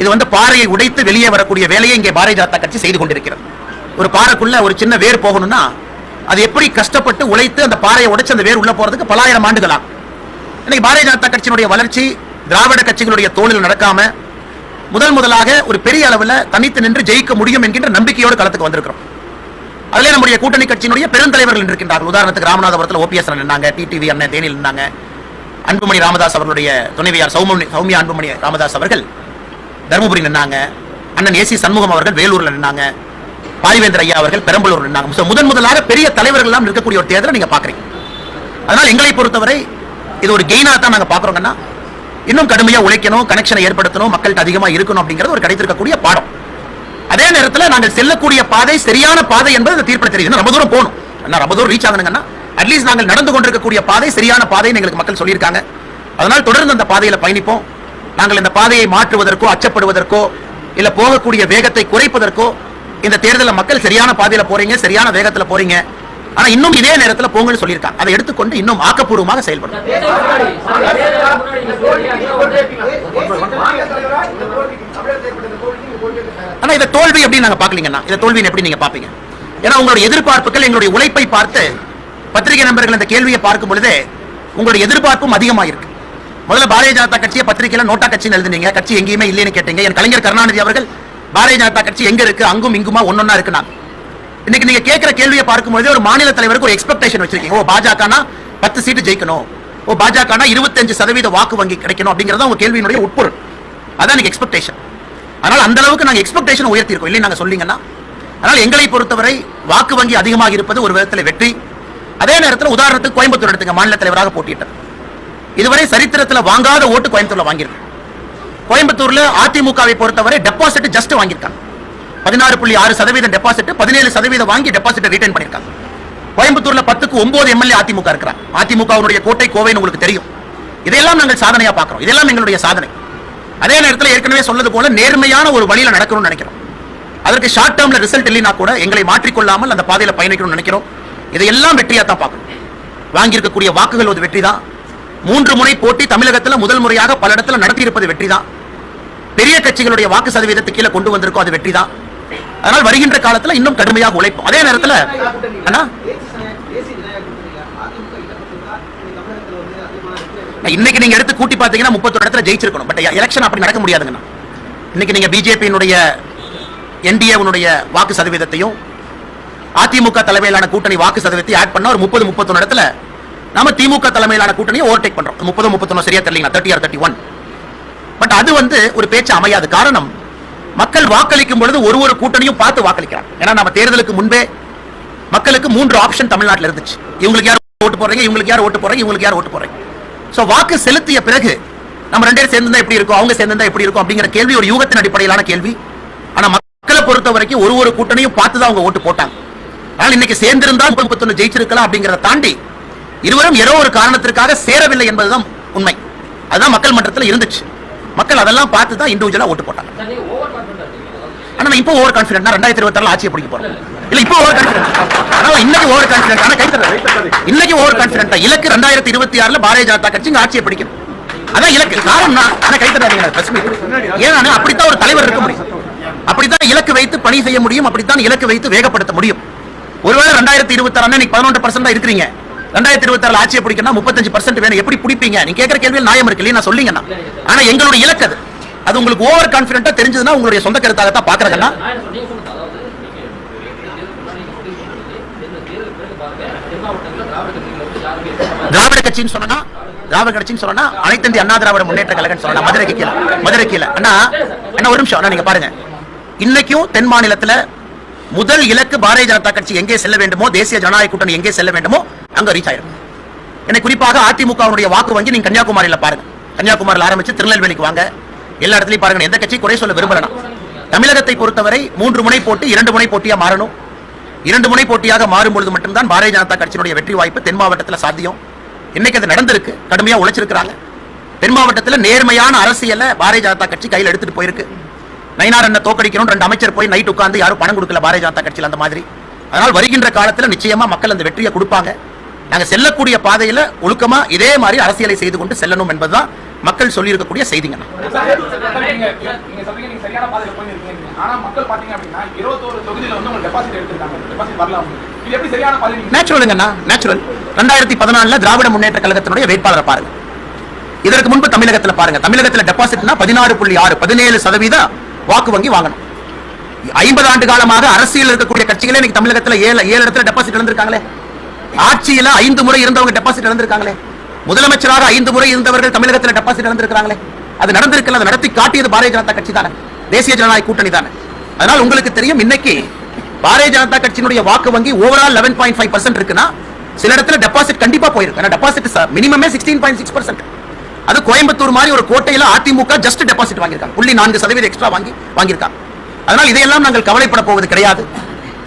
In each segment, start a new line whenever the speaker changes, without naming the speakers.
இது வந்து பாறையை உடைத்து வெளியே வரக்கூடிய வேலையை இங்கே பாரதிய ஜனதா கட்சி செய்து கொண்டிருக்கிறது. ஒரு பாறைக்குள்ள ஒரு சின்ன வேர் போகணும்னா அது எப்படி கஷ்டப்பட்டு உழைத்து அந்த பாறையை உடைச்சு அந்த வேர் உள்ள போறதுக்கு பலாயிரம் ஆண்டுகளாம் இன்னைக்கு பாரதிய ஜனதா கட்சியினுடைய வளர்ச்சி திராவிட கட்சிகளுடைய தோளில் நடக்காம முதல் முதலாக ஒரு பெரிய அளவில் தனித்து நின்று ஜெயிக்க முடியும் என்கின்ற நம்பிக்கையோடு களத்துக்கு வந்திருக்கிறோம். அதிலே நம்முடைய கூட்டணி கட்சியினுடைய பெருந்தலைவர்கள் இருக்கின்றார்கள் உதாரணத்துக்கு ராமநாதபுரத்தில் ஓபிஎஸ் நின்னாங்க டிடிவி அண்ணன் தேனியில் நின்னாங்க. அன்புமணி ராமதாஸ் அவர்களுடைய துணைவியார் சௌமி சௌமியா அன்புமணி ராமதாஸ் அவர்கள் தருமபுரி நின்னாங்க. அண்ணன் ஏசி சண்முகம் அவர்கள் வேலூர்ல நின்னாங்க. பாரிவேந்தர் ஐயா அவர்கள் பெரம்பலூர் நின்னாங்க. முதன் முதலாக பெரிய தலைவர்கள் எல்லாம் இருக்கக்கூடிய ஒரு தேர்தலை நீங்க பாக்குறீங்க அதனால் எங்களை பொறுத்தவரை இது ஒரு கெயினா தான் நாங்க பாக்குறோங்கன்னா இன்னும் கடுமையா உழைக்கணும் கனெக்ஷனை ஏற்படுத்தணும் மக்கள்கிட்ட அதிகமா இருக்கணும் அப்படிங்கிறது ஒரு கிடைத்திருக்கக்கூடிய பாடம். அதே நேரத்தில் நாங்கள் செல்லக்கூடிய பாதை சரியான பாதை என்பது இந்த தீர்ப்பு தெரியுது ரொம்ப தூரம் போகணும். என்ன ரொம்ப தூரம் ரீச் ஆகணுங்கன்னா அட்லீஸ்ட் நாங்கள் நடந்து கொண்டிருக்கக்கூடிய பாதை சரியான பாதைன்னு எங்களுக்கு மக்கள் சொல்லியிருக்காங்க. அதனால் தொடர்ந்து அந்த பாதையில் பயணிப்போம். நாங்கள் இந்த பாதையை மாற்றுவதற்கோ அச்சப்படுவதற்கோ இல்ல போகக்கூடிய வேகத்தை குறைப்பதற்கோ இந்த தேர்தலில் மக்கள் சரியான பாதையில போறீங்க சரியான வேகத்துல போறீங்க. ஆனா இன்னும் இதே நேரத்தில் போங்கன்னு சொல்லியிருக்காங்க அதை எடுத்துக்கொண்டு இன்னும் ஆக்கப்பூர்வமாக செயல்படும் ஆனா இதை தோல்வி அப்படின்னு நாங்க பாக்கலீங்கன்னா இதை தோல்வின்னு எப்படி நீங்க பாப்பீங்க ஏன்னா உங்களுடைய எதிர்பார்ப்புகள் எங்களுடைய உழைப்பை பார்த்து பத்திரிகை நண்பர்கள் இந்த கேள்வியை பார்க்கும் பொழுது உங்களுடைய எதிர்பார்ப்பும் அதிகமாயிருக்கு. முதல்ல பாரதிய ஜனதா கட்சியை பத்திரிகையில நோட்டா கட்சி எழுதுனீங்க. கட்சி எங்கேயுமே இல்லைன்னு கேட்டீங்க. என் கலைஞர் கருணாநிதி அவர்கள் பாரதிய ஜனதா கட்சி எங்க இருக்கு அங்கும் இங்குமா ஒன்னொன்னா இருக்குனா இன்னைக்கு நீங்க கேட்கிற கேள்வியை பார்க்கும்போது ஒரு மாநில தலைவருக்கு ஒரு எக்ஸ்பெக்டேஷன் வச்சிருக்கீங்க. ஓ பாஜகனா பத்து சீட்டு ஜெயிக்கணும். ஓ பாஜகனா இருபத்தஞ்சு சதவீத வாக்கு வங்கி கிடைக்கணும் அப்படிங்கறது உங்க கேள்வியினுடைய உட்பொருள். அதான் எனக்கு எக்ஸ்பெக்டேஷன் அதனால அந்த அளவுக்கு நாங்க எக்ஸ்பெக்டேஷன் உயர்த்தி இருக்கோம் இல்லை நாங்க சொல்லீங்கன்னா. அதனால எங்களை பொறுத்தவரை வாக்கு வங்கி அதிகமாக இருப்பது ஒரு விதத்தில் வெற்றி. அதே நேரத்தில் உதாரணத்துக்கு கோயம்புத்தூர் எடுத்துங்க. மாநில தலைவராக போட்டியிட்டார் இதுவரை சரித்திரத்தில் வாங்காத ஓட்டு கோயம்புத்தூர்ல வாங்கியிருக்கு கோயம்புத்தூர்ல அதிமுகவை பொறுத்தவரை டெபாசிட் ஜஸ்ட் வாங்கியிருக்காங்க. பதினாறு புள்ளி ஆறு சதவீதம் டெபாசிட் பதினேழு சதவீதம் வாங்கி டெபாசிட் ரிட்டர்ன் பண்ணிருக்காங்க கோயம்புத்தூர்ல பத்துக்கு ஒன்பது எம்எல்ஏ அதிமுக இருக்கிறார். அதிமுகவுடைய கோட்டை கோவைன்னு உங்களுக்கு தெரியும். இதையெல்லாம் நாங்கள் சாதனையா பார்க்கிறோம். இதெல்லாம் எங்களுடைய சாதனை. அதே நேரத்தில் ஏற்கனவே சொன்னது போல நேர்மையான ஒரு வழியில நடக்கணும்னு நினைக்கிறோம். அதற்கு ஷார்ட் டேர்ம்ல ரிசல்ட் இல்லைனா கூட எங்களை மாற்றிக்கொள்ளாமல் அந்த பாதையில பயணிக்கணும்னு நினைக்கிறோம். இதையெல்லாம் வெற்றியா தான் பார்க்கணும். வாங்கியிருக்கக்கூடிய வாக்குகள் ஒரு வெற்றி தான் மூன்று முறை போட்டி தமிழகத்தில் முதல் முறையாக பல இடத்துல நடத்தியிருப்பது வெற்றி தான் பெரிய கட்சிகளுடைய வாக்கு சதவீதத்தை கீழே கொண்டு வந்திருக்கோம் அது வெற்றி தான் அதனால் வருகின்ற காலத்துல இன்னும் கடுமையாக உழைப்போம். அதே நேரத்துல அண்ணா? இன்னைக்கு நீங்க எடுத்து கூட்டி பாத்தீங்கன்னா முப்பத்தொரு இடத்துல ஜெயிச்சிருக்கணும். பட் எலெக்ஷன் அப்படி நடக்க முடியாதுங்கண்ணா. இன்னைக்கு நீங்க பிஜேபியினுடைய என்டிஏனுடைய வாக்கு சதவீதத்தையும் அதிமுக தலைமையிலான கூட்டணி வாக்கு சதவீதத்தை ஆட் பண்ண ஒரு முப்பது முப்பத்தொன்னு இடத்துல நாம திமுக தலைமையிலான கூட்டணியை ஓவர்டேக் பண்றோம். முப்பது முப்பத்தொன்னு சரியா தெரியல thirty or thirty one but அது வந்து ஒரு பேச்சு அமையாது. காரணம் மக்கள் வாக்களிக்கும் பொழுது ஒரு ஒரு கூட்டணியும் பார்த்து வாக்களிக்கிறாங்க. ஏன்னா நம்ம தேர்தலுக்கு முன்பே மக்களுக்கு மூன்று ஆப்ஷன் தமிழ்நாட்டில் இருந்துச்சு. இவங்களுக்கு யார் ஓட்டு போறீங்க இவங்களுக்கு யார் ஓட்டு போறீங்க இவங்களுக்கு யார் ஓட்டு போறீங்க சோ வாக்கு செலுத்திய பிறகு நம்ம ரெண்டு பேரும் சேர்ந்திருந்தா எப்படி இருக்கும்? அவங்க சேர்ந்திருந்தா எப்படி இருக்கும்? அப்படிங்கிற கேள்வி ஒரு யூகத்தின் அடிப்படையிலான கேள்வி. ஆனா மக்களை பொறுத்த வரைக்கும் ஒரு ஒரு கூட்டணியும் பார்த்து தான் அவங்க ஓட்டு போட்டாங்க. ஆனால் இன்னைக்கு சேர்ந்திருந்தா முப்பத்தொன்னு ஜெயிச்சிருக்கலாம் அப்படிங்கறத தாண்டி இருவரும் ஏதோ ஒரு காரணத்திற்காக சேரவில்லை என்பதுதான் உண்மை. அதுதான் மக்கள் மன்றத்தில் இருந்துச்சு. மக்கள் அதெல்லாம் பார்த்து தான் இண்டிவிஜுவலா ஓட்டு போட்டாங்க. ஆனா இப்போ ஓவர் கான்ஃபிடென்ட் ரெண்டாயிரத்தி இருபத்தி ஆட்சியை பிடிக்க போறேன். இல்ல இப்போ ஓவர் கான்ஃபிடென்ட் ஆனா இன்னைக்கு ஓவர் கான்ஃபிடென்ட் ஆனா கை இன்னைக்கு ஓவர் கான்ஃபிடென்ட் இலக்கு ரெண்டாயிரத்தி இருபத்தி ஆறுல பாரதிய ஜனதா கட்சி ஆட்சியை பிடிக்கும். அதான் இலக்கு. காரணம் ஆனா கை ஏன்னா அப்படித்தான் ஒரு தலைவர் இருக்க முடியும்? அப்படித்தான் இலக்கு வைத்து பணி செய்ய முடியும். அப்படித்தான் இலக்கு வைத்து வேகப்படுத்த முடியும். ஒருவேளை ரெண்டாயிரத்தி இருபத்தி ஆறு பதினொன்று பர்சன்ட் இருக்கிறீங்க. ரெண்டாயிரத்தி இருபத்தி ஆறு ஆட்சியை பிடிக்கணும் முப்பத்தஞ்சு பர்சன்ட் வேணும். எப்படி பிடிப்பீங்க? நீங்க கேட்கிற கேள்வியில் நியாயம் இருக்கு இல்லையா நான் சொல்லிங்கண்ணா. ஆனா எங்களுடைய இலக்கு அது. அது உங்களுக்கு ஓவர் கான்பிடென்ட்டா தெரிஞ்சதுன்னா உங்களுடைய சொந்த கருத்தாக தான் பாக்குறதுன்னா திராவிட கட்சின்னு சொன்னா திராவிட கட்சின்னு சொன்னா அனைத்து இந்திய அண்ணா திராவிட முன்னேற்ற கழகம் சொன்னா மதுரைக்கு கீழே. மதுரை கீழே. அண்ணா அண்ணா ஒரு நிமிஷம். அண்ணா நீங்க பாருங்க. இன்னைக்கும் தென் மாநிலத்துல முதல் இலக்கு பாரதிய ஜனதா கட்சி எங்கே செல்ல வேண்டுமோ தேசிய ஜனநாயக கூட்டணி எங்கே செல்ல வேண்டுமோ அங்க ரீச் ஆயிரும். என்னை குறிப்பாக அதிமுகவுடைய வாக்கு வங்கி நீங்க கன்னியாகுமரியில பாருங்க. கன்னியாகுமரியில் ஆரம்பிச்சு திருநெல்வேலிக்கு வாங்க. எல்லா இடத்துலயும் பாருங்க எந்த கட்சி குறை சொல்ல விரும்பலாம் தமிழகத்தை பொறுத்தவரை மூன்று முனை போட்டு இரண்டு முனை போட்டியா மாறணும். இரண்டு முனை போட்டியாக மாறும் பொழுது மட்டும்தான் பாரதிய ஜனதா கட்சியினுடைய வெற்றி வாய்ப்பு தென் மாவட்டத்தில் சாத்தியம். இன்னைக்கு அது நடந்திருக்கு கடுமையா உழைச்சிருக்கிறாங்க. தென் மாவட்டத்தில் நேர்மையான அரசியல பாரதிய ஜனதா கட்சி கையில் எடுத்துட்டு போயிருக்கு. நயினார் என்ன தோக்கடிக்கணும் ரெண்டு அமைச்சர் போய் நைட் உட்கார்ந்து யாரும் பணம் கொடுக்கல பாரதிய ஜனதா கட்சியில் அந்த மாதிரி. அதனால் வருகின்ற காலத்தில் நிச்சயமா மக்கள் அந்த வெற்றியை கொடுப்பாங்க. நாங்க செல்லக்கூடிய பாதையில ஒழுக்கமா இதே மாதிரி அரசியலை செய்து கொண்டு செல்லணும் என்பதுதான் மக்கள் சொல்லி இருக்கக்கூடிய செய்திங்க
டெபாசிட் டெபாசிட்
நேச்சுரலுங்கண்ணா நேச்சுரல் ரெண்டாயிரத்தி பதினாலுல திராவிட முன்னேற்ற கழகத்தினுடைய வேட்பாளரை பாருங்க. இதற்கு முன்பு தமிழகத்துல பாருங்க. தமிழகத்துல டெபாசிட்னா பதினாறு புள்ளி ஆறு பதினேழு சதவீத வாக்கு வங்கி வாங்கணும். ஐம்பது ஆண்டு காலமாக அரசியல் இருக்கக்கூடிய கட்சிகளே இன்னைக்கு தமிழகத்துல ஏழு ஏழு இடத்துல டெபாசிட் இழந்திருக்காங்களே. ஆட்சியில ஐந்து முறை இருந்தவங்க டெபாசிட் இழந்திருக்காங்களே. முதலமைச்சராக ஐந்து முறை இருந்தவர்கள் தமிழகத்துல டெபாசிட் இழந்திருக்காங்களே அது நடந்திருக்கல அதை நடத்தி காட்டியது பாரதிய ஜனதா கட்சி தானே. தேசிய ஜனநாயக கூட்டணி தானே. அதனால் உங்களுக்கு தெரியும் இன்னைக்கு பாரதிய ஜனதா கட்சியினுடைய வாக்கு வங்கி overall eleven point five percent இருக்குன்னா சில இடத்துல டெபாசிட் கண்டிப்பா போயிருக்கு. ஏன்னா டெபாசிட் மினிமமே சிக்ஸ்டீன் பாயிண்ட் சிக்ஸ் பர்சன்ட் அது கோயம்புத்தூர் மாதிரி ஒரு கோட்டையில அதிமுக ஜஸ்ட் டெபாசிட் வாங்கியிருக்காங்க. புள்ளி நான்கு சதவீதம் எக்ஸ்ட்ரா வாங்கி வாங்கியிருக்காங்க. அதனால் இதையெல்லாம் நாங்கள் கவலைப்பட போவது கிடையாது.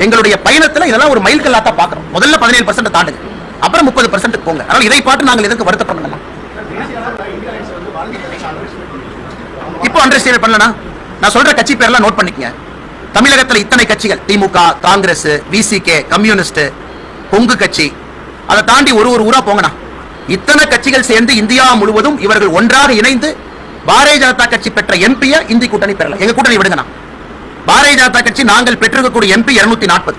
எங்களுடைய பயணத்துல இதெல்லாம் ஒரு மைல் தான் பாக்குறோம் முதல்ல பதினேழு பர்சன்ட் தாண்டுங்க. அப்புறம் முப்பது பர்சன்ட் போங்க. அதனால் இதை பார்த்து நாங்கள் எதற்கு வருத்தப்படணும் இப்போ அண்டர்ஸ்டாண்ட் பண்ணலனா நான் சொல்ற கட்சி பேர்லாம் நோட் பண்ணிக்கங்க. தமிழகத்துல இத்தனை கட்சிகள்? திமுக காங்கிரஸ் விசிகே கம்யூனிஸ்ட் கொங்கு கட்சி. அதை தாண்டி ஒரு ஒரு ஊரா போங்கண்ணா. இத்தனை கட்சிகள் சேர்ந்து இந்தியா முழுவதும் இவர்கள் ஒன்றாக இணைந்து பாரதிய ஜனதா கட்சி பெற்ற எம்பியை இந்தி கூட்டணி பெறல. எங்க கூட்டணி விடுங்க பாரதிய ஜனதா கட்சி நாங்கள் பெற்றிருக்கக்கூடிய எம்பி இருநூத்தி நாற்பது.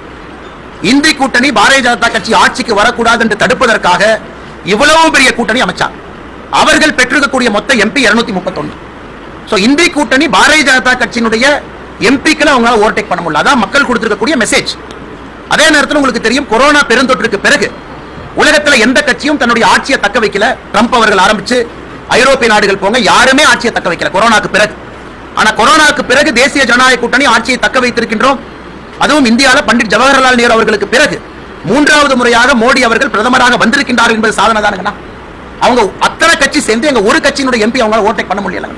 இந்தி கூட்டணி பாரதிய ஜனதா கட்சி ஆட்சிக்கு வரக்கூடாது என்று தடுப்பதற்காக இவ்வளவு பெரிய கூட்டணி அமைச்சார் அவர்கள் பெற்றிருக்கக்கூடிய மொத்த எம்பி இருநூத்தி முப்பத்தொன்னு. சோ இந்தி கூட்டணி பாரதிய ஜனதா கட்சியினுடைய எம்பிக்களை அவங்களால ஓவர்டேக் பண்ண முடியல. அதான் மக்கள் கொடுத்திருக்கக்கூடிய மெசேஜ் அதே நேரத்தில் உங்களுக்கு தெரியும் கொரோனா பெருந்தொற்றுக்கு பிறகு உலகத்துல எந்த கட்சியும் தன்னுடைய ஆட்சியை தக்க வைக்கல. ட்ரம்ப் அவர்கள் ஆரம்பிச்சு ஐரோப்பிய நாடுகள் போங்க யாருமே ஆட்சியை தக்க வைக்கல. கொரோனாக்கு பிறகு. ஆனா கொரோனாக்கு பிறகு தேசிய ஜனநாயக கூட்டணி ஆட்சியை தக்க வைத்திருக்கின்றோம். அதுவும் இந்தியால பண்டிட் ஜவஹர்லால் நேரு அவர்களுக்கு பிறகு. மூன்றாவது முறையாக மோடி அவர்கள் பிரதமராக வந்திருக்கின்றார் என்பது சாதனை தானுங்கண்ணா. அவங்க அத்தனை கட்சி சேர்ந்து எங்க ஒரு கட்சியினுடைய எம்பி அவங்களால ஓட்டை பண்ண முடியல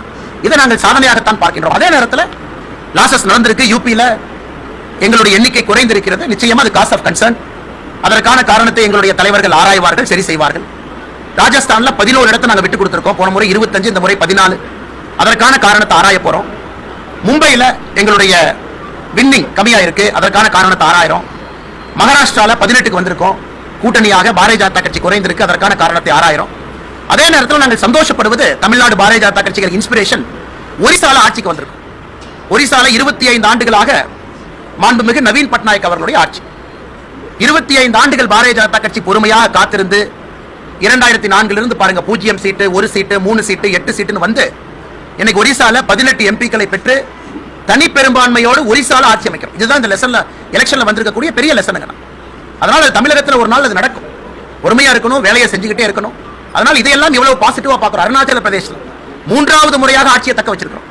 இதை நாங்கள் சாதனையாகத்தான் பார்க்கின்றோம். அதே நேரத்தில் லாசஸ் நடந்திருக்கு யூபியில் எங்களுடைய எண்ணிக்கை குறைந்திருக்கிறது. நிச்சயமா அது காஸ் ஆஃப் கன்சர்ன் அதற்கான காரணத்தை எங்களுடைய தலைவர்கள் ஆராய்வார்கள் சரி செய்வார்கள். ராஜஸ்தான்ல பதினோரு இடத்தை நாங்க விட்டு கொடுத்துருக்கோம். போன முறை இருபத்தஞ்சு இந்த முறை பதினாலு. அதற்கான காரணத்தை ஆராய போறோம். மும்பையில எங்களுடைய வின்னிங் கம்மியாக இருக்கு அதற்கான காரணத்தை ஆராயிரும் மகாராஷ்டிரால பதினெட்டுக்கு வந்திருக்கோம். கூட்டணியாக பாரதிய ஜனதா கட்சி குறைந்திருக்கு. அதற்கான காரணத்தை ஆராயிரும் அதே நேரத்தில் நாங்கள் சந்தோஷப்படுவது தமிழ்நாடு பாரதிய ஜனதா கட்சிகள் இன்ஸ்பிரேஷன் ஒரிசால ஆட்சிக்கு வந்திருக்கும். ஒரிசால இருபத்தி ஐந்து ஆண்டுகளாக மாண்புமிகு நவீன் பட்நாயக் அவர்களுடைய ஆட்சி. இருபத்தி ஐந்து ஆண்டுகள் பாரதிய ஜனதா கட்சி பொறுமையாக காத்திருந்து இரண்டாயிரத்தி நான்குல இருந்து பாருங்க பூஜ்ஜியம் சீட்டு ஒரு சீட்டு மூணு சீட்டு எட்டு சீட்டுன்னு வந்து இன்னைக்கு ஒரிசால பதினெட்டு எம்பிக்களை பெற்று தனி பெரும்பான்மையோடு ஒரிசால ஆட்சி அமைக்கிறோம் இதுதான் இந்த லெசன்ல எலெக்ஷன்ல வந்திருக்கக்கூடிய பெரிய லெசனுங்க அதனால அது ஒரு நாள் அது நடக்கும். பொறுமையா இருக்கணும் வேலையை செஞ்சுக்கிட்டே இருக்கணும். அதனால இதையெல்லாம் இவ்வளவு பாசிட்டிவா பார்க்கிறோம். அருணாச்சல பிரதேசம் மூன்றாவது முறையாக ஆட்சியை தக்க வச்சிருக்கிறோம்.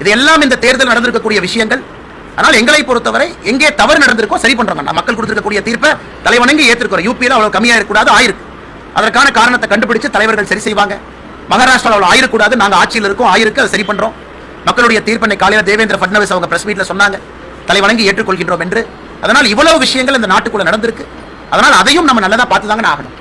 இதெல்லாம் இந்த தேர்தல் நடந்திருக்கக்கூடிய விஷயங்கள். ஆனால் எங்களை பொறுத்தவரை எங்கே தவறு நடந்திருக்கோ சரி பண்றோம் நான் மக்கள் கொடுத்திருக்கக்கூடிய தீர்ப்பை தலைவணங்கி ஏற்றிருக்கிறோம் யூபியில் அவ்வளவு கம்மியா இருக்கக்கூடாது ஆயிருக்கு. அதற்கான காரணத்தை கண்டுபிடிச்சு தலைவர்கள் சரி செய்வாங்க. மகாராஷ்டிராவில் அவ்வளவு ஆயிரக்கூடாது நாங்கள் ஆட்சியில் இருக்கோம் ஆயிருக்கு அதை சரி பண்றோம். மக்களுடைய தீர்ப்பினை காலையில் தேவேந்திர பட்னவிஸ் அவங்க பிரஸ் மீட்ல சொன்னாங்க. தலைவணங்கி ஏற்றுக்கொள்கின்றோம் என்று. அதனால் இவ்வளவு விஷயங்கள் இந்த நாட்டுக்குள்ள நடந்திருக்கு. அதனால் அதையும் நம்ம நல்லதா பார்த்து தாங்க ஆகணும்.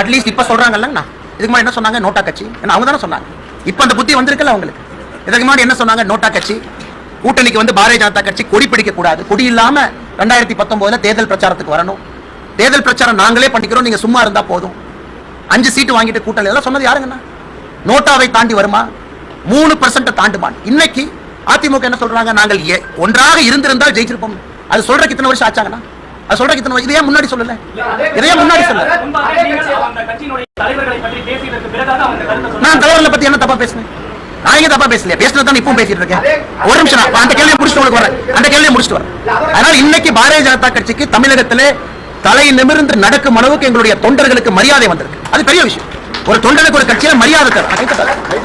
அட்லீஸ்ட் இப்ப சொல்றாங்கல்லங்கண்ணா இதுக்கு முன்னாடி என்ன சொன்னாங்க? நோட்டா கட்சி. ஏன்னா அவங்க தானே சொன்னாங்க. இப்ப அந்த புத்தி வந்திருக்குல்ல அவங்களுக்கு. இதுக்கு முன்னாடி என்ன சொன்னாங்க? நோட்டா கட்சி. கூட்டணிக்கு வந்து பாரதிய ஜனதா கட்சி கொடி பிடிக்க கூடாது. கொடி இல்லாம ரெண்டாயிரத்தி பத்தொன்பதுல தேர்தல் பிரச்சாரத்துக்கு வரணும். தேர்தல் பிரச்சாரம் நாங்களே பண்ணிக்கிறோம். நீங்க சும்மா இருந்தா போதும். அஞ்சு சீட்டு வாங்கிட்டு கூட்டணி இதெல்லாம் சொன்னது யாருங்கண்ணா? நோட்டாவை தாண்டி வருமா? மூணு பர்சன்ட் தாண்டுமா இன்னைக்கு அதிமுக என்ன சொல்றாங்க? நாங்கள் ஏ- ஒன்றாக இருந்திருந்தால் ஜெயிச்சிருப்போம். அது சொல்றதுக்கு இத்தனை வருஷம் ஆச்சாங்கண்ணா அது சொல்றதுக்கு இத்தனை வருஷம் இதையே முன்னாடி சொல்லல? இதையே முன்னாடி சொல்லல? நான் தலைவர்களை பத்தி என்ன தப்பா பேசுனேன்? நான் எங்க தப்பா பேசலையா? பேசுனது தான் இப்பவும் பேசிட்டு இருக்கேன். ஒரு நிமிஷம் அந்த கேள்வியை முடிச்சுட்டு உங்களுக்கு வரேன் அந்த கேள்வியை முடிச்சுட்டு வரேன் அதனால இன்னைக்கு பாரதிய ஜனதா கட்சிக்கு தமிழகத்திலே தலை நிமிர்ந்து நடக்கும் அளவுக்கு எங்களுடைய தொண்டர்களுக்கு மரியாதை வந்திருக்கு. அது பெரிய விஷயம். ஒரு தொண்டனுக்கு ஒரு கட்சியில மரியாதை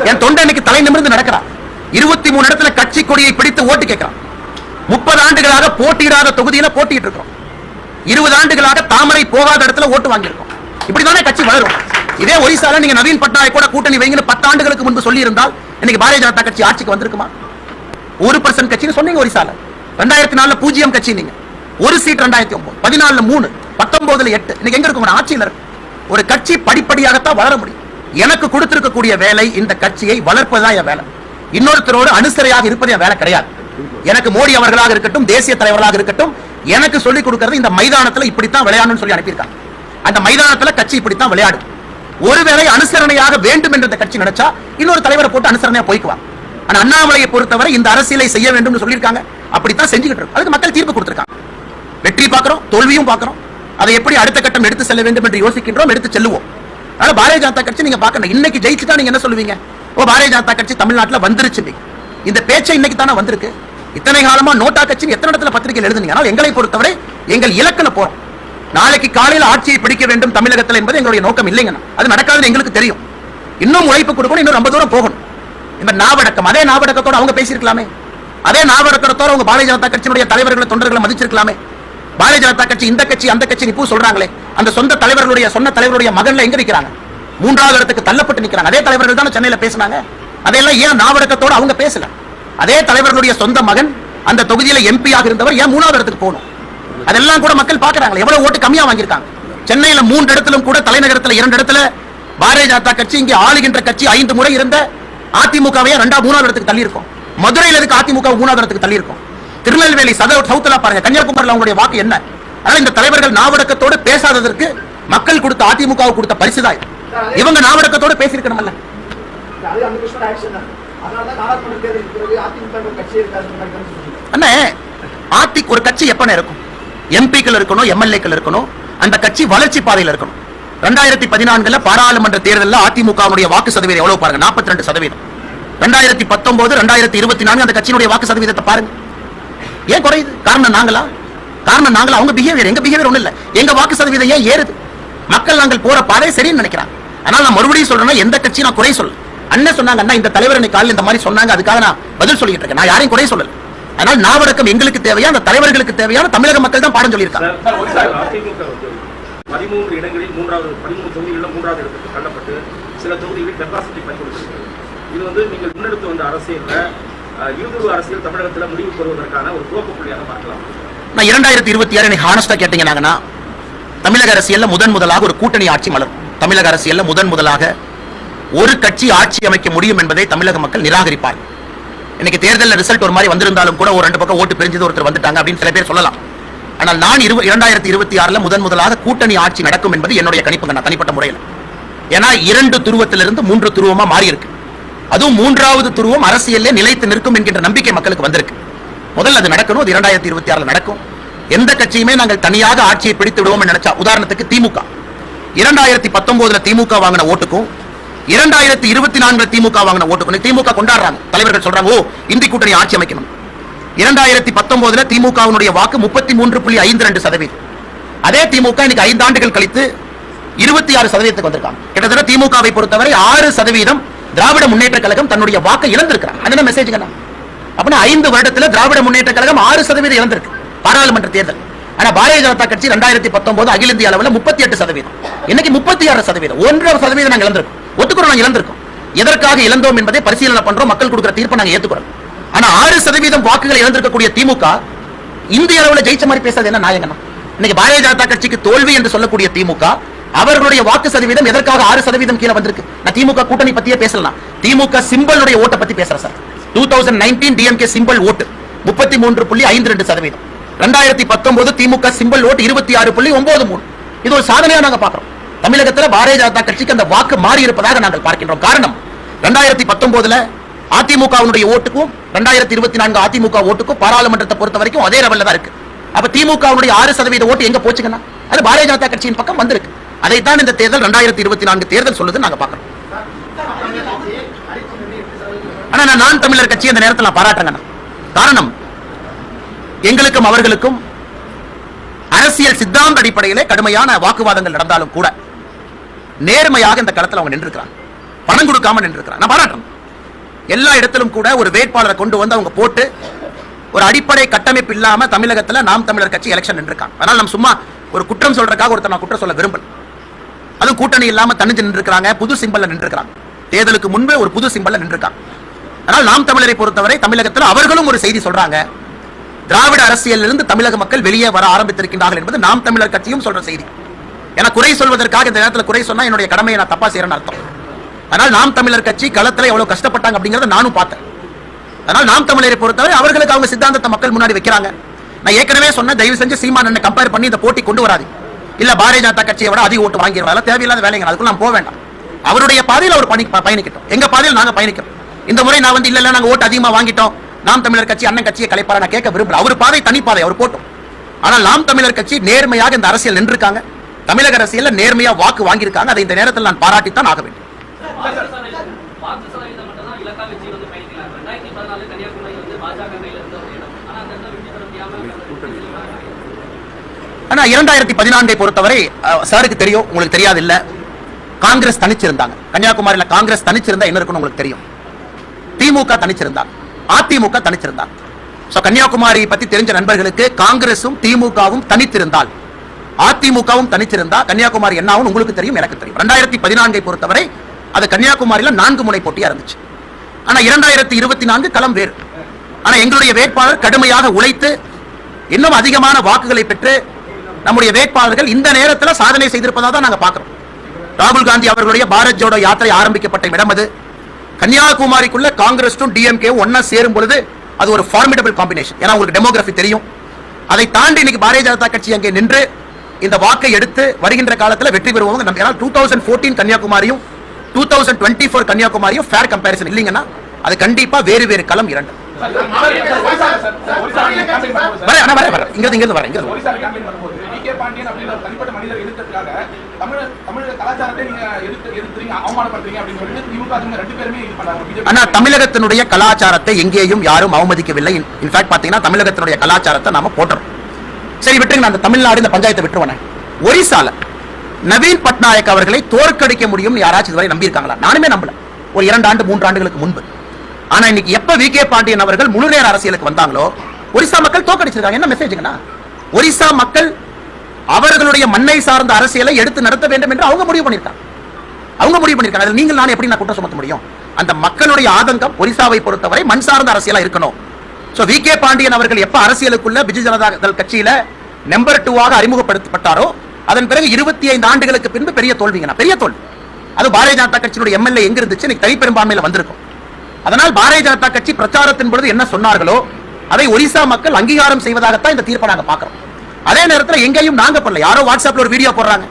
என் தொண்டன் இன்னைக்கு தலை நிமிர்ந்து நடக்கிறான் இருபத்தி மூணு இடத்துல கட்சி கொடியை பிடித்து ஓட்டு கேட்கிறான். முப்பது ஆண்டுகளாக போட்டியிடாத தொகுதியில போட்டிட்டு இருக்கோம் இருபது ஆண்டுகளாக தாமரை போகாத இடத்துல ஓட்டு வாங்கியிருக்கோம். இப்படிதானே கட்சி வளரும். இதே ஒரிசால நீங்க நவீன் பட்நாயக் கூட கூட்டணி வைங்க பத்து ஆண்டுகளுக்கு முன்பு சொல்லி இருந்தால் இன்னைக்கு பாரதிய ஜனதா கட்சி ஆட்சிக்கு வந்திருக்குமா? ஒரு பர்சன்ட் கட்சின்னு சொன்னீங்க ஒரிசால. ரெண்டாயிரத்தி நாலுல பூஜ்ஜியம் கட்சி நீங்க. ஒரு சீட் ரெண்டாயிரத்தி ஒன்பது. பதினாலுல மூணு. பத்தொன்பதுல எட்டு. இன்னைக்கு எங்க இருக்கும்? ஆட்சியில் இருக்கு ஒரு கட்சி படிப்படியாகத்தான் வளர முடியும். எனக்கு கொடுத்திருக்கக்கூடிய வேலை இந்த கட்சியை வளர்ப்பதுதான் என் வேலை. இன்னொருத்தரோடு அனுசரையாக இருப்பது என் வேலை கிடையாது. எனக்கு மோடி அவர்களாக இருக்கட்டும் தேசிய தலைவர்களாக இருக்கட்டும் எனக்கு சொல்லிக் கொடுக்கறது இந்த மைதானத்துல இப்படித்தான் விளையாடணும்னு சொல்லி அனுப்பியிருக்காங்க. அந்த மைதானத்துல கட்சி இப்படித்தான் விளையாடும் ஒருவேளை அனுசரணையாக வேண்டும் என்ற கட்சி நினைச்சா இன்னொரு தலைவரை போட்டு அனுசரணையா போய்க்குவாங்க ஆனா அண்ணாமலையை பொறுத்தவரை இந்த அரசியலை செய்ய வேண்டும் சொல்லியிருக்காங்க. அப்படித்தான் செஞ்சுக்கிட்டு இருக்கு. அதுக்கு மக்கள் தீர்ப்பு கொடுத்திருக்காங்க. வெற்றி பார்க்கிறோம் தோல்வியும் பார்க்கிறோம். அதை எப்படி அடுத்த கட்டம் எடுத்து செல்ல வேண்டும் என்று யோசிக்கின்றோம் எடுத்து செல்லுவோம். அதனால பாரதிய ஜனதா கட்சி நீங்க பாக்கணும் இன்னைக்கு ஜெயிச்சுட்டா நீங்க என்ன சொல்லுவீங்க? ஓ பாரதிய ஜனதா கட்சி தமிழ்நாட்டில் வந்துருச்சு இந்த பேச்சை இன்னைக்கு தானே வந்திருக்கு. இத்தனை காலமா நோட்டா கட்சி எத்தனை இடத்துல பத்திரிகையில் எழுதுனீங்க? ஆனால் எங்களை பொறுத்தவரை எங்கள் இலக்கில் போறோம். நாளைக்கு காலையில் ஆட்சியை பிடிக்க வேண்டும் தமிழகத்தில் என்பது எங்களுடைய நோக்கம் இல்லைங்கண்ணா அது நடக்காதுன்னு எங்களுக்கு தெரியும். இன்னும் உழைப்பு கொடுக்கணும் இன்னும் ரொம்ப தூரம் போகணும். இந்த நாவடக்கம் அதே நாவடக்கத்தோட அவங்க பேசியிருக்கலாமே. அதே நாவடக்கத்தோட அவங்க பாரதிய ஜனதா கட்சியினுடைய தலைவர்களை தொண்டர்களை மதிச்சிருக்கலாமே. பாரதிய ஜனதா கட்சி இந்த கட்சி அந்த கட்சி இப்போ சொல்றாங்களே. அந்த சொந்த தலைவர்களுடைய சொன்ன தலைவருடைய மகன்ல எங்க இருக்கிறாங்க மூன்றாவது இடத்துக்கு தள்ளப்பட்டு நிக்கிறாங்க. அதே தலைவர்கள் தானே சென்னையில பேசினாங்க. அதையெல்லாம் ஏன் நாவடக்கத்தோடு அவங்க பேசல? அதே தலைவர்களுடைய சொந்த மகன் அந்த தொகுதியில எம்பி இருந்தவர் ஏன் மூணாவது இடத்துக்கு போகணும்? அதெல்லாம் கூட மக்கள் பாக்குறாங்க எவ்வளவு ஓட்டு கம்மியா வாங்கியிருக்காங்க? சென்னையில மூன்று இடத்திலும் கூட தலைநகரத்துல இரண்டு இடத்துல பாரதிய ஜனதா கட்சி இங்கே ஆளுகின்ற கட்சி ஐந்து முறை இருந்த அதிமுகவையே ரெண்டா மூணாவது இடத்துக்கு தள்ளி மதுரையில் இருக்கு அதிமுக மூணாவது இடத்துக்கு தள்ளியிருக்கும்? திருநெல்வேலி சத சவுத்துல பாருங்க கன்னியாகுமரியில் அவங்களுடைய வாக்கு என்ன? அதனால இந்த தலைவர்கள் நாவடக்கத்தோடு பேசாததற்கு மக்கள் கொடுத்த அதிமுக கொடுத்த பரிசுதான் இவங்க நாவடக்கத்தோடு பேசியிருக்கணும்ல. அண்ணே ஆத்தி ஒரு கட்சி எப்ப இருக்கும்? எம்பிக்கள் இருக்கணும் எம்எல்ஏக்கள் இருக்கணும் அந்த கட்சி வளர்ச்சி பாதையில் இருக்கணும். ரெண்டாயிரத்தி பதினான்குல பாராளுமன்ற தேர்தலில் அதிமுகவுடைய வாக்கு சதவீதம் எவ்வளவு பாருங்க? 42% ரெண்டு சதவீதம். ரெண்டாயிரத்தி பத்தொன்பது ரெண்டாயிரத்தி இருபத்தி நான்கு அந்த கட்சியினுடைய வாக்கு சதவீதத்தை பாருங்க. ஏன் குறையுது? காரணம் நாங்களா? காரணம் நாங்களா? அவங்க பிஹேவியர் எங்க பிஹேவியர் ஒண்ணு இல்ல. எங்க வாக்கு சதவீதம் ஏன் ஏறுது? மக்கள் நாங்கள் போற பாதை சரின்னு நினைக்கிறாங்க. அதனால நான் மறுபடியும் சொல்றேன்னா எந்த கட்சி நான் குறை சொல்ல அண்ணன் சொன்னாங்க அண்ணா இந்த தலைவர் இன்னைக்கு காலையில இந்த மாதிரி சொன்னாங்க. அதுக்காக நான் பதில் சொல்லிட்டு இருக்கேன். நான் யாரையும் குறை சொல்லல. அதனால் நாவடக்கம் எங்களுக்கு தேவையான அந்த தலைவர்களுக்கு தேவையான தமிழக மக்கள் தான் பாடம் சொல்லியிருக்காங்க.
பதிமூன்று இடங்களில் மூன்றாவது பதிமூணு தொகுதிகளில் மூன்றாவது இடத்துக்கு தள்ளப்பட்டு சில தொகுதிகளில் டெபாசிட்டி பறிகொடுத்திருக்கிறது இது வந்து நீங்கள் முன்னெடுத்து வந்த அரசியல்ல இருதுருவ அரசியல் தமிழகத்தில் முடிவு பெறுவதற்கான ஒரு துவக்க புள்ளியாக பார்க்கலாம்.
நான் இரண்டாயிரத்தி இருபத்தி ஆறு எனக்கு ஹானஸ்டா கேட்டீங்கன்னாங்கன்னா தமிழக அரசியல்ல முதன் முதலாக ஒரு கூட்டணி ஆட்சி மலரும். தமிழக அரசியல்ல முதன் முதலாக ஒரு கட்சி ஆட்சி அமைக்க முடியும் என்பதை தமிழக மக்கள் நிராகரிப்பார் இன்னைக்கு தேர்தலில் ரிசல்ட் ஒரு மாதிரி வந்திருந்தாலும் கூட ஒரு ரெண்டு பக்கம் ஓட்டு பிரிஞ்சது ஒருத்தர் வந்துட்டாங்க அப்படின்னு சில பேர் சொல்லலாம். ஆனால் நான் இரு இரண்டாயிரத்தி இருபத்தி ஆறுல முதன் முதலாக கூட்டணி ஆட்சி நடக்கும் என்பது என்னுடைய கணிப்புங்க நான் தனிப்பட்ட முறையில். ஏன்னா இரண்டு துருவத்திலிருந்து மூன்று துருவமா மாறி இருக்கு அதுவும் மூன்றாவது துருவம் அரசியலே நிலைத்து நிற்கும் என்கின்ற நம்பிக்கை மக்களுக்கு வந்திருக்கு. முதல்ல அது நடக்கணும் அது இரண்டாயிரத்தி இருபத்தி ஆறுல நடக்கும். எந்த கட்சியுமே நாங்கள் தனியாக ஆட்சியை பிடித்து விடுவோம் நினைச்சா உதாரணத்துக்கு திமுக. இரண்டாயிரத்தி பத்தொன்பதுல திமுக வாங்கின ஓட்டுக்கும் இரண்டாயிரத்தி இருபத்தி நான்குல திமுக வாங்கின ஓட்டுக்கும் திமுக கொண்டாடுறாங்க. தலைவர்கள் சொல்றாங்க ஓ இந்தி கூட்டணி ஆட்சி அமைக்கணும். இரண்டாயிரத்தி பத்தொன்பதுல திமுகவினுடைய வாக்கு முப்பத்தி மூன்று புள்ளி ஐந்து ரெண்டு சதவீதம். அதே திமுக இன்னைக்கு ஐந்து ஆண்டுகள் கழித்து இருபத்தி ஆறு சதவீதத்துக்கு வந்திருக்காங்க. கிட்டத்தட்ட திமுகவை பொறுத்தவரை ஆறு சதவீதம் திராவிட முன்னேற்ற கழகம் தன்னுடைய வாக்கை இழந்திருக்கிறாங்க. அது என்ன மெசேஜ் அப்படின்னா ஐந்து வருடத்துல திராவிட முன்னேற்ற கழகம் ஆறு சதவீதம் இழந்திருக்கு. பாராளுமன்ற தேர்தல். ஆனா பாரதிய ஜனதா கட்சி ரெண்டாயிரத்தி பத்தொன்பது அகில இந்திய அளவில் முப்பத்தி எட்டு சதவீதம். இன்னைக்கு முப்பத்தி ஆறு சதவீதம். ஒன்றரை சதவீதம் நாங்க இழந்திருக்கோம். ஒத்துக்கிறோம் நாங்க இழந்திருக்கோம். எதற்காக இழந்தோம் என்பதை பரிசீலனை பண்றோம் மக்கள் கொடுக்கிற தீர்ப்பை நாங்க ஏத்துக்கிறோம். ஆனா ஆறு சதவீதம் வாக்குகளை இழந்திருக்கக்கூடிய திமுக இந்திய அளவில் ஜெயிச்ச மாதிரி பேசுறது என்ன நாயகனா? இன்னைக்கு பாரதிய ஜனதா கட்சிக்கு தோல்வி என்று சொல்லக்கூடிய திமுக அவர்களுடைய வாக்கு சதவீதம் எதற்காக ஆறு சதவீதம் கீழே வந்திருக்கு? நான் திமுக கூட்டணி பத்தியே பேசலாம் திமுக சிம்பளுடைய ஓட்டை பத்தி பேசுறேன் sir. Two thousand nineteen DMK symbol ஓட்டு முப்பத்தி மூன்று புள்ளி ஐந்து ரெண்டு சதவீதம். ரெண்டாயிரத்தி பத்தொன்பது திமுக சிம்பல் ஓட்டு இருபத்தி ஆறு புள்ளி ஒன்பது மூணு. இது ஒரு சாதனையா நாங்க பாக்குறோம் தமிழகத்துல பாரதிய ஜனதா கட்சிக்கு அந்த வாக்கு மாறி இருப்பதாக நாங்கள் பார்க்கின்றோம். காரணம் ரெண்டாயிரத்தி பத்தொன்பதுல அதிமுகவினுடைய ஓட்டுக்கும் ரெண்டாயிரத்தி இருபத்தி நான்கு அதிமுக ஓட்டுக்கும் பாராளுமன்றத்தை பொறுத்த வரைக்கும் அதே லெவல்ல தான் இருக்கு. அப்ப திமுகவுடைய ஆறு சதவீத ஓட்டு எங்க போச்சுங்கன்னா அது பாரதிய ஜனதா கட்சியின் பக்கம் வந்திருக்கு. அதைத்தான் இந்த தேர்தல் ரெண்டாயிரத்தி இருபத்தி நான்கு தேர்தல் சொல்லுது நாங்க பாக்குறோம் ஆனா நான் தமிழர் கட்சி அந்த நேரத்தில் நான் பாராட்டுறேங்க காரணம் எங்களுக்கும் அவர்களுக்கும் அரசியல் சித்தாந்த அடிப்படையிலே கடுமையான வாக்குவாதங்கள் நடந்தாலும் கூட நேர்மையாக இந்த களத்தில் அவங்க நின்றுக்கிறாங்க பணம் கொடுக்காம நின்றுக்கிறாங்க நான் பாராட்டுறேன். எல்லா இடத்திலும் கூட ஒரு வேட்பாளரை கொண்டு வந்து அவங்க போட்டு ஒரு அடிப்படை கட்டமைப்பு இல்லாம தமிழகத்துல நாம் தமிழர் கட்சி எலெக்ஷன் நின்றுக்காங்க அதனால நம்ம சும்மா ஒரு குற்றம் சொல்றதுக்காக ஒருத்தர் நான் குற்றம் சொல்ல விரும்பல. அதுவும் கூட்டணி இல்லாம தனிஞ்சு நின்றுக்கிறாங்க புது சிம்பல்ல நின்றுக்கிறாங்க தேர்தலுக்கு முன்பே ஒரு புது சிம்பல்ல நின்றுக்காங்க அதனால் நாம் தமிழரை பொறுத்தவரை தமிழகத்தில் அவர்களும் ஒரு செய்தி சொல்றாங்க. திராவிட அரசியலிலிருந்து தமிழக மக்கள் வெளியே வர ஆரம்பித்திருக்கின்றார்கள் என்பது நாம் தமிழர் கட்சியும் சொல்ற செய்தி. என குறை சொல்வதற்காக இந்த நேரத்தில் குறை சொன்னா என்னுடைய கடமையை நான் தப்பா செய்யறேன்னு அர்த்தம். அதனால் நாம் தமிழர் கட்சி களத்தில் எவ்வளவு கஷ்டப்பட்டாங்க அப்படிங்கறத நானும் பார்த்தேன். அதனால் நாம் தமிழரை பொறுத்தவரை அவர்களுக்கு அவங்க சித்தாந்தத்தை மக்கள் முன்னாடி வைக்கிறாங்க. நான் ஏற்கனவே சொன்ன தயவு செஞ்சு சீமான் கம்பேர் பண்ணி இந்த போட்டி கொண்டு வராது இல்ல பாரதிய ஜனதா கட்சியை விட அதிக ஓட்டு வாங்கிடுவாங்க அதெல்லாம் தேவையில்லாத வேலைங்க. அதுக்குள்ள நான் போக வேண்டாம். அவருடைய பாதையில் அவர் பணி பயணிக்கட்டும். எங்க பாதையில் நாங்க பயணிக்கிறோம் இந்த முறை நான் வந்து இல்ல இல்ல நாங்க ஓட்டு அதிகமா வாங்கிட்டோம். நாம் தமிழர் கட்சி அண்ணன் கட்சியை கலைப்பாரா நான் கேட்க விரும்பல. அவர் பாதை தனிப்பாதை அவர் போட்டோம். ஆனால் நாம் தமிழர் கட்சி நேர்மையாக இந்த அரசியல் நின்றுருக்காங்க. தமிழக அரசியல்ல நேர்மையா வாக்கு வாங்கியிருக்காங்க. அதை இந்த நேரத்தில் நான் பாராட்டித்தான் ஆக வேண்டும்.
ஆனா
இரண்டாயிரத்தி பதினான்கை பொறுத்தவரை சாருக்கு தெரியும் உங்களுக்கு தெரியாது இல்ல காங்கிரஸ் தனிச்சிருந்தாங்க. கன்னியாகுமரியில காங்கிரஸ் தனிச்சிருந்தா என்ன இருக்குன்னு உங்களுக்கு தெரியும். திமுக தனிச்சிருந்தாங்க. அதிமுக தனித்திருந்தார். சோ கன்னியாகுமரி பத்தி தெரிஞ்ச நண்பர்களுக்கு காங்கிரசும் திமுகவும் தனித்திருந்தால் அதிமுகவும் தனிச்சிருந்தா கன்னியாகுமரி என்ன ஆகும் உங்களுக்கு தெரியும் எனக்கு தெரியும். ரெண்டாயிரத்தி பதினான்கை பொறுத்தவரை அது கன்னியாகுமரியில நான்கு முனை போட்டியா இருந்துச்சு. ஆனா இரண்டாயிரத்தி இருபத்தி நான்கு களம் வேறு. ஆனா எங்களுடைய வேட்பாளர் கடுமையாக உழைத்து இன்னும் அதிகமான வாக்குகளை பெற்று நம்முடைய வேட்பாளர்கள் இந்த நேரத்துல சாதனை செய்திருப்பதாக தான் நாங்க பார்க்கிறோம். ராகுல் காந்தி அவர்களுடைய பாரத் ஜோடோ யாத்திரை ஆரம்பிக்கப்பட்ட இடம் அது. கன்னியாகுமரிக்குள்ள காங்கிரஸும் டிஎம்கே ஒன்னா சேரும் பொழுது அது ஒரு ஃபார்மிடபிள் காம்பினேஷன் ஏன்னா உங்களுக்கு டெமோகிராஃபி தெரியும். அதை தாண்டி இன்னைக்கு பாரதிய ஜனதா கட்சி அங்கே நின்று இந்த வாக்கை எடுத்து வருகின்ற காலத்தில் வெற்றி பெறுவோம் நம்ம ஏன்னா டூ தௌசண்ட் ஃபோர்டீன் கன்னியாகுமரியும் டூ தௌசண்ட் டுவெண்ட்டி ஃபோர் கன்னியாகுமரியும் ஃபேர் கம்பேரிசன் இல்லைங்கன்னா அது கண்டிப்பா வேறு வேறு களம் இரண்டு. வரேன் வரேன் வரேன். இங்க இங்க வர இங்க ஆனா தமிழகத்தினுடைய கலாச்சாரத்தை எங்கேயும் யாரும் அவமதிக்கவில்லை. இன்ஃபேக்ட் பாத்தீங்கன்னா தமிழகத்தினுடைய கலாச்சாரத்தை நாம போட்டோம் சரி விட்டுருங்க நான் அந்த தமிழ்நாடு இந்த பஞ்சாயத்தை விட்டுருவானே ஒரிசால நவீன் பட்நாயக் அவர்களை தோற்கடிக்க முடியும் யாராச்சும் இதுவரை நம்பியிருக்காங்களா? நானுமே நம்பல. ஒரு இரண்டு ஆண்டு மூன்று ஆண்டுகளுக்கு முன்பு. ஆனா இன்னைக்கு எப்ப வி. கே. பாண்டியன் அவர்கள் முழு நேர அரசியலுக்கு வந்தாங்களோ ஒரிசா மக்கள் தோற்கடிச்சிருக்காங்க. என்ன மெசேஜ்னா ஒரிசா மக்கள் அவர்களுடைய மண்ணை சார்ந்த அரசியலை எடுத்து நடத்த வேண்டும் என்று அவங்க முடிவு பண்ணியிருக்காங்க. அவங்க முடிவு பண்ணிருக்காங்க அதுல நீங்கள் நான் எப்படி நான் குற்றம் சுமத்த முடியும்? அந்த மக்களுடைய ஆதங்கம் ஒரிசாவை பொறுத்தவரை மண் சார்ந்த அரசியலா இருக்கணும். சோ வி கே பாண்டியன் அவர்கள் எப்ப அரசியலுக்குள்ள பிஜு ஜனதா தள் கட்சியில நம்பர் டூவாக அறிமுகப்படுத்தப்பட்டாரோ அதன் பிறகு இருபத்தி ஐந்து ஆண்டுகளுக்கு பின்பு பெரிய தோல்விங்கண்ணா பெரிய தோல்வி. அது பாரதிய ஜனதா கட்சியினுடைய எம்எல்ஏ எங்க இருந்துச்சு? இன்னைக்கு தனிப்பெரும்பான்மையில வந்திருக்கும். அதனால் பாரதிய ஜனதா கட்சி பிரச்சாரத்தின் பொழுது என்ன சொன்னார்களோ அதை ஒரிசா மக்கள் அங்கீகாரம் செய்வதாகத்தான் இந்த தீர்ப்பை நாங்கள் பார்க்கிறோம். அதே நேரத்துல எங்கேயும் நாங்க பண்ணல யாரோ வாட்ஸ்அப்ல ஒரு வீடியோ போடுறாங்க.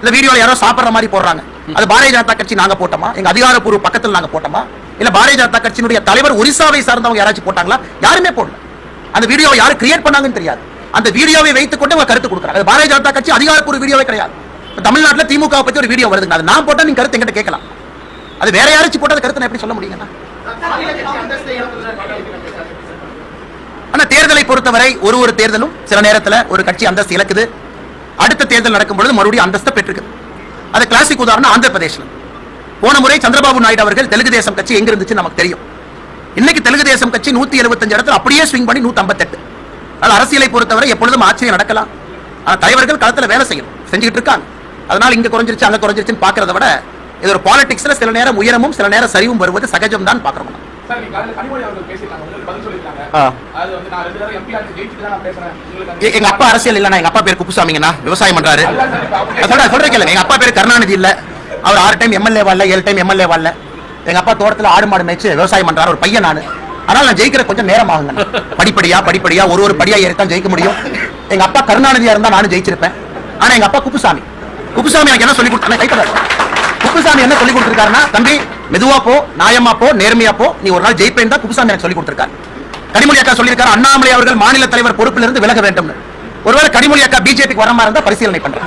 இல்ல வீடியோல யாரோ சாப்பிடுற மாதிரி போடுறாங்க. அது பாரதிய ஜனதா கட்சி நாங்க போட்டோமா? எங்க அதிகாரப்பூர்வ பக்கத்துல நாங்க போட்டோமா? இல்ல பாரதிய ஜனதா கட்சியினுடைய தலைவர் ஒரிசாவை சார்ந்தவங்க யாராச்சும் போட்டாங்களா? யாருமே போடல. அந்த வீடியோவை யாரு கிரியேட் பண்ணாங்கன்னு தெரியாது. அந்த வீடியோவை வைத்துக் கொண்டு அவங்க கருத்து கொடுக்குறாங்க. அது பாரதிய ஜனதா கட்சி அதிகாரப்பூர்வ வீடியோவே கிடையாது. இப்ப தமிழ்நாட்டுல திமுக பத்தி ஒரு வீடியோ வருதுங்க. அது நான் போட்டா நீங்க கருத்து எங்கிட்ட கேட்கலாம். அது வேற யாராச்சும் போட்டது கருத்து நான் எப்படி சொல்ல முடியுங்கண்ணா தேர்தலை பொறுத்தவரை ஒரு ஒரு தேர்தலும் சில நேரத்துல ஒரு கட்சி அந்தஸ்து இழக்குது. அடுத்த தேர்தல் நடக்கும் பொழுது மறுபடியும் அந்தஸ்தை பெற்றிருக்கு. அது கிளாசிக் உதாரணம் ஆந்திர பிரதேசம் போன முறை சந்திரபாபு நாயுடு அவர்கள் தெலுங்கு தேசம் கட்சி எங்க இருந்துச்சு நமக்கு தெரியும். இன்னைக்கு தெலுங்கு தேசம் கட்சி நூத்தி எழுபத்தஞ்சு இடத்துல அப்படியே ஸ்விங் பண்ணி நூத்தி ஐம்பத்தெட்டு அது அரசியலை பொறுத்தவரை எப்பொழுதும் ஆச்சரியம் நடக்கலாம். ஆனால் தலைவர்கள் களத்தில் வேலை செய்யணும். செஞ்சுக்கிட்டு இருக்காங்க. அதனால இங்க குறைஞ்சிருச்சு அங்க குறைஞ்சிருச்சுன்னு பாக்குறத விட இது ஒரு பாலிடிக்ஸ்ல சில நேரம் உயரமும் சில நேரம் சரிவும் வருவது சகஜம் தான் பாக்குறோம் எங்க அப்பா அரசியல் இல்ல எங்க அப்பா பேர் குப்புசாமிங்கண்ணா விவசாயம் பண்றாரு. சொல்றேன் சொல்றேன் கேளுங்க. எங்க அப்பா பேர் கருணாநிதி இல்ல. அவர் ஆறு டைம் எம்எல்ஏ வரல ஏழு டைம் எம்எல்ஏ வரல. எங்க அப்பா தோட்டத்துல ஆடு மாடு மேய்ச்சு விவசாயம் பண்றாரு. ஒரு பையன் நானு. அதனால நான் ஜெயிக்கிற கொஞ்சம் நேரம் ஆகுங்க படிப்படியா படிப்படியா ஒரு ஒரு படியா ஏறித்தான் ஜெயிக்க முடியும். எங்க அப்பா கருணாநிதியா இருந்தா நானும் ஜெயிச்சிருப்பேன். ஆனா எங்க அப்பா குப்புசாமி. குப்புசாமி எனக்கு என்ன சொல்லி கொடுத்தாங்க? குப்புசாமி என்ன சொல்லி கொடுத்திருக்காருன்னா தம்பி மெதுவா போ நியாயமா போ நேர்மையா போ. நீ ஒரு நாள் ஜெயிப்பேன் தான் குப்புசாமி எனக்கு சொல்லி கொடுத்திருக்காரு. கனிமொழி அக்கா சொல்லியிருக்காரு அண்ணாமலை அவர்கள் மாநில தலைவர் பொறுப்பிலிருந்து விலக வேண்டும்னு. ஒருவேளை கனிமொழி அக்கா பிஜேபிக்கு வர மாதிரி இருந்தா பரிசீலனை பண்றேன்.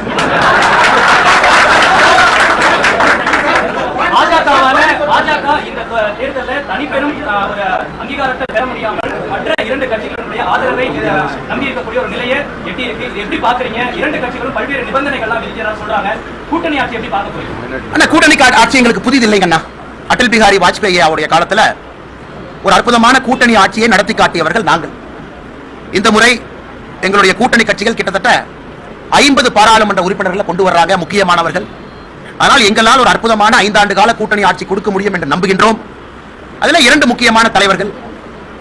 கூட்டணி ஆட்சி
எங்களுக்கு புதிது இல்லைங்கண்ணா. அடல் பிகாரி வாஜ்பேயி அவருடைய காலத்துல ஒரு அற்புதமான கூட்டணி ஆட்சியை நடத்தி காட்டியவர்கள் நாங்கள். இந்த முறை எங்களுடைய கூட்டணி கட்சிகள் கிட்டத்தட்ட ஐம்பது பாராளுமன்ற உறுப்பினர்களை கொண்டு வர்றாங்க முக்கியமானவர்கள். ஆனால் எங்களால் ஒரு அற்புதமான ஐந்தாண்டு கால கூட்டணி ஆட்சி கொடுக்க முடியும் என்று நம்புகின்றோம். அதுல இரண்டு முக்கியமான தலைவர்கள்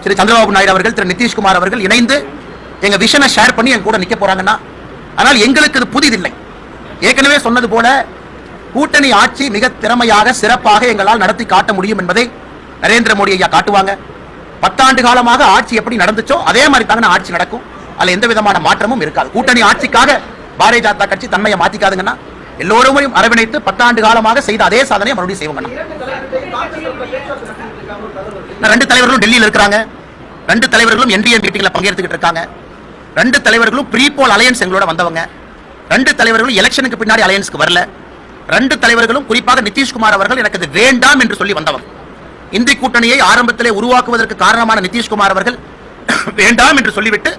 திரு சந்திரபாபு நாயுடு அவர்கள் திரு நிதிஷ்குமார் அவர்கள் இணைந்து எங்க விஷனை ஷேர் பண்ணி எங்க கூட நிக்க போறாங்கன்னா ஆனால் எங்களுக்கு இது புதிதில்லை. ஏற்கனவே சொன்னது போல கூட்டணி ஆட்சி மிக திறமையாக சிறப்பாக எங்களால் நடத்தி காட்ட முடியும் என்பதை நரேந்திர மோடி ஐயா காட்டுவாங்க. பத்தாண்டு காலமாக ஆட்சி எப்படி நடந்துச்சோ அதே மாதிரி தாங்க ஆட்சி நடக்கும். அதுல எந்த விதமான மாற்றமும் இருக்காது. கூட்டணி ஆட்சிக்காக பாரதிய ஜனதா கட்சி தன்மையை மாத்திக்காதுங்கன்னா எல்லோரும் அரவணைத்து பத்தாண்டு காலமாக செய்த அதே சாதனையை மறுபடியும் செய்வாங்க ரெண்டு தலைவர்களும் டெல்லியில் இருக்கிறாங்க. ரெண்டு தலைவர்களும் என்டிஏ மீட்டிங்ல பங்கேற்றுக்கிட்டு இருக்காங்க. ரெண்டு தலைவர்களும் ப்ரீ போல் அலையன்ஸ் எங்களோட வந்தவங்க. ரெண்டு தலைவர்களும் எலெக்ஷனுக்கு பின்னாடி அலையன்ஸ்க்கு வரல. ரெண்டு தலைவர்களும் குறிப்பாக நிதிஷ்குமார் அவர்கள் எனக்கு இது வேண்டாம் என்று சொல்லி வந்தவர். இந்தி கூட்டணியை ஆரம்பத்திலே உருவாக்குவதற்கு காரணமான நிதிஷ்குமார் அவர்கள் வேண்டாம் என்று சொல்லிவிட்டு